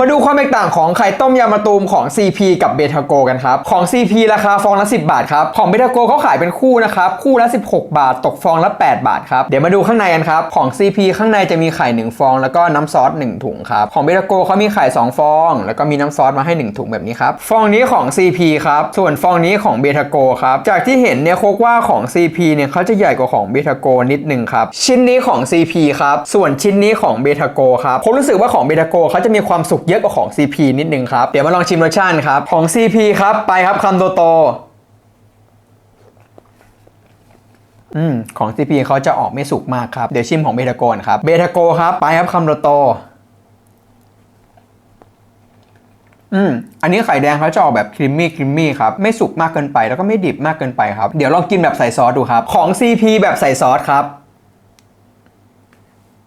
มาดูความแตกต่างของไข่ต้มยำมะตูมของ CP กับเบทาโกกันครับ ของ CP ราคาฟองละ 10 บาทครับ ของเบทาโกเขาขายเป็นคู่นะครับ คู่ละ 16 บาท ตกฟองละ 8 บาทครับ เดี๋ยวมาดูข้างในกันครับ ของ CP ข้างในจะมีไข่ 1 ฟอง แล้วก็น้ำซอส 1 ถุงครับ ของเบทาโกเขามีไข่ 2 ฟอง แล้วก็มีน้ำซอสมาให้ 1 ถุงแบบนี้ครับ ฟองนี้ของ CP ครับ ส่วนฟองนี้ของเบทาโกครับ จากที่เห็นเนี่ยโคกว่าของ CP เนี่ยเขาจะใหญ่กว่าของเบทาโกนิดนึงครับ ชิ้นนี้ของ CP ครับ ส่วนชิ้นนี้ของเบทาโกครับผมรู้สึกว่าของเบทาโกเขาจะมีความสุกเยอะกว่าของ CP นิดนึงครับ เดี๋ยวมาลองชิมรสชาติครับ ของ CP ครับไปครับคำโตๆอืมของ CP เขาจะออกไม่สุกมากครับ เดี๋ยวชิมของเบทาโกนครับ เบทาโกครับไปครับคำโตๆอืม อันนี้ไข่แดงเขาจะออกแบบครีมมี่ครีมมี่ครับ ไม่สุกมากเกินไปแล้วก็ไม่ดิบมากเกินไปครับ เดี๋ยวลองกินแบบใส่ซอสดูครับ ของ CP แบบใส่ซอสครับ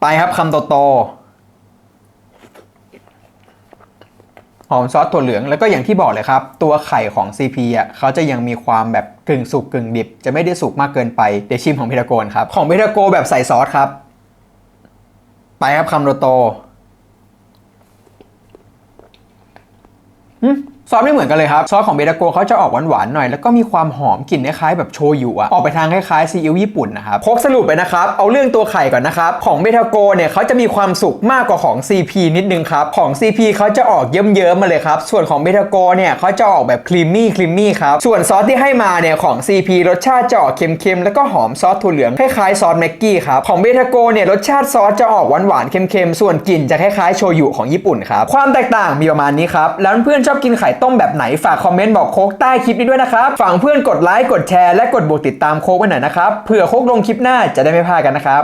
ไปครับคำโตๆ หอมซอสถั่วเหลืองแล้วก็อย่างที่บอกเลยครับ ตัวไข่ของ CP อะเขาจะยังมีความแบบกึ่งสุกกึ่งดิบ จะไม่ได้สุกมากเกินไปเดี๋ยวชิมของพิทาโกนครับ ของพิทาโกแบบใส่ซอสครับ ไปครับคำโตโตซอสไม่เหมือนกันเลยครับ ซอสของเบตาโกเขาจะออกหวานๆหน่อย แล้วก็มีความหอมกลิ่นคล้ายๆแบบโชยุอะออกไปทางคล้ายๆซีอิ๊วญี่ปุ่นนะครับพกสรุปไปนะครับ เอาเรื่องตัวไข่ก่อนนะครับ ของเบตาโกเนี่ยเขาจะมีความสุกมากกว่าของ CP นิดนึงครับ ของ CP เขาจะออกเยิ้มๆมาเลยครับ ส่วนของเบตาโกเนี่ยเขาจะออกแบบครีมมี่ครีมมี่ครับ ส่วนซอสที่ให้มาเนี่ยของ CP รสชาติจะออกเค็มๆแล้วก็หอมซอสถั่วเหลืองคล้ายๆซอสแม็กกี้ครับ ของเบตาโกเนี่ยรสชาติซอสจะออกหวานๆเค็มๆ ส่วนกลิ่นจะคล้ายๆโชยุของญี่ปุ่นครับ ความแตกต่างมีประมาณนี้ครับ แล้วเพื่อนชอบกินไข่ต้มแบบไหนฝากคอมเมนต์บอกโค้กใต้คลิปนี้ด้วยนะครับฝากเพื่อนกดไลค์กดแชร์และกดบวกติดตามโค้กไว้หน่อยนะครับเผื่อโค้กลงคลิปหน้าจะได้ไม่พลาดกันนะครับ